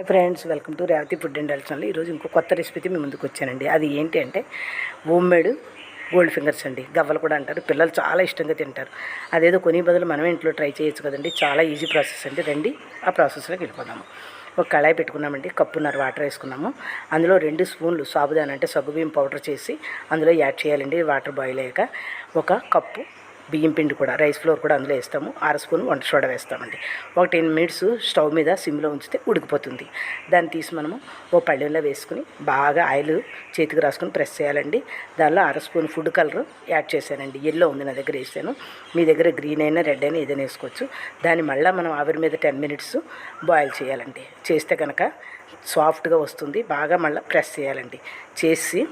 Hi friends welcome to Revathi food and health channel ఈరోజు ఇంకో కొత్త రెసిపీతో మీ ముందుకు వచ్చానండి. అది ఏంటి అంటే హోమ్మేడ్ గోల్డ్ ఫింగర్స్ అండి. గవ్వలు కూడా అంటారు. పిల్లలు చాలా ఇష్టంగా తింటారు. అదేదో కొని బదులు మనమే ఇంట్లో ట్రై చేయొచ్చు కదండి. చాలా ఈజీ ప్రాసెస్ అండి. రండి ఆ ప్రాసెస్లోకి వెళ్ళిపోదాము. ఒక కళాయి పెట్టుకున్నామండి. కప్పున్నర వాటర్ వేసుకున్నాము. అందులో రెండు స్పూన్లు సాబుదాన అంటే సగ్గుబియ్యం పౌడర్ చేసి అందులో యాడ్ చేయాలండి. వాటర్ బాయిల్ అయ్యాక ఒక కప్పు బియ్యం పిండి కూడా రైస్ ఫ్లోర్ కూడా అందులో వేస్తాము. అర స్పూన్ వంట సోడా వేస్తామండి. ఒక టెన్ మినిట్స్ స్టవ్ మీద సిమ్లో ఉంచితే ఉడికిపోతుంది. దాన్ని తీసి మనము ఓ పళ్ళెంలో వేసుకుని బాగా ఆయిల్ చేతికి రాసుకుని ప్రెస్ చేయాలండి. దానిలో అర స్పూన్ ఫుడ్ కలర్ యాడ్ చేశానండి. ఎల్లో ఉంది నా దగ్గర వేసాను. మీ దగ్గర గ్రీన్ అయినా రెడ్ అయినా ఏదైనా వేసుకోవచ్చు. దాన్ని మళ్ళీ మనం ఆవిరి మీద టెన్ మినిట్స్ బాయిల్ చేయాలండి. చేస్తే కనుక సాఫ్ట్గా వస్తుంది. బాగా మళ్ళీ ప్రెస్ చేయాలండి. చేసి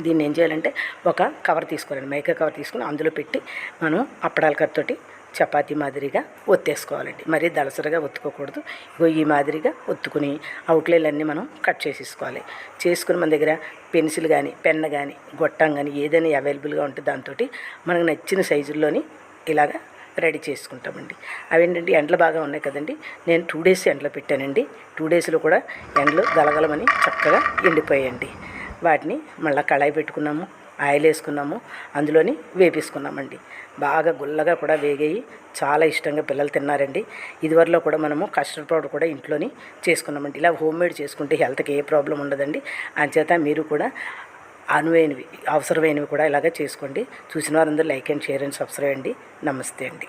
దీన్ని ఏం చేయాలంటే ఒక కవర్ తీసుకోవాలండి. మైకా కవర్ తీసుకుని అందులో పెట్టి మనం అప్పడాల కత్తోటి చపాతీ మాదిరిగా ఒత్తేసుకోవాలండి. మరీ దళసరిగా ఒత్తుకోకూడదు. ఇగో ఈ మాదిరిగా ఒత్తుకుని అవుట్లైన్లన్నీ మనం కట్ చేసేసుకోవాలి. చేసుకుని మన దగ్గర పెన్సిల్ కానీ పెన్ కానీ గొట్టం కానీ ఏదైనా అవైలబుల్గా ఉంటే దాంతో మనకు నచ్చిన సైజుల్లోని ఇలాగా రెడీ చేసుకుంటామండి. అవేంటంటే ఎండలు బాగా ఉన్నాయి కదండి. నేను టూ డేస్ ఎండలో పెట్టానండి. టూ డేస్లో కూడా ఎండలు గలగలమని చక్కగా ఎండిపోయాయండి. వాటిని మళ్ళీ కళాయి పెట్టుకున్నాము ఆయిల్ వేసుకున్నాము అందులోని వేపేసుకున్నామండి. బాగా గుల్లగా కూడా వేగాయి చాలా ఇష్టంగా పిల్లలు తిన్నారండి. ఇదివరలో కూడా మనము కస్టర్డ్ పౌడర్ కూడా ఇంట్లోని చేసుకున్నామండి. ఇలా హోమ్ మేడ్ చేసుకుంటే హెల్త్కి ఏ ప్రాబ్లం ఉండదండి. అంచేత మీరు కూడా అనువైనవి అవసరమైనవి కూడా ఇలాగే చేసుకోండి. చూసిన వారందరూ like and share and subscribe అండి. నమస్తే అండి.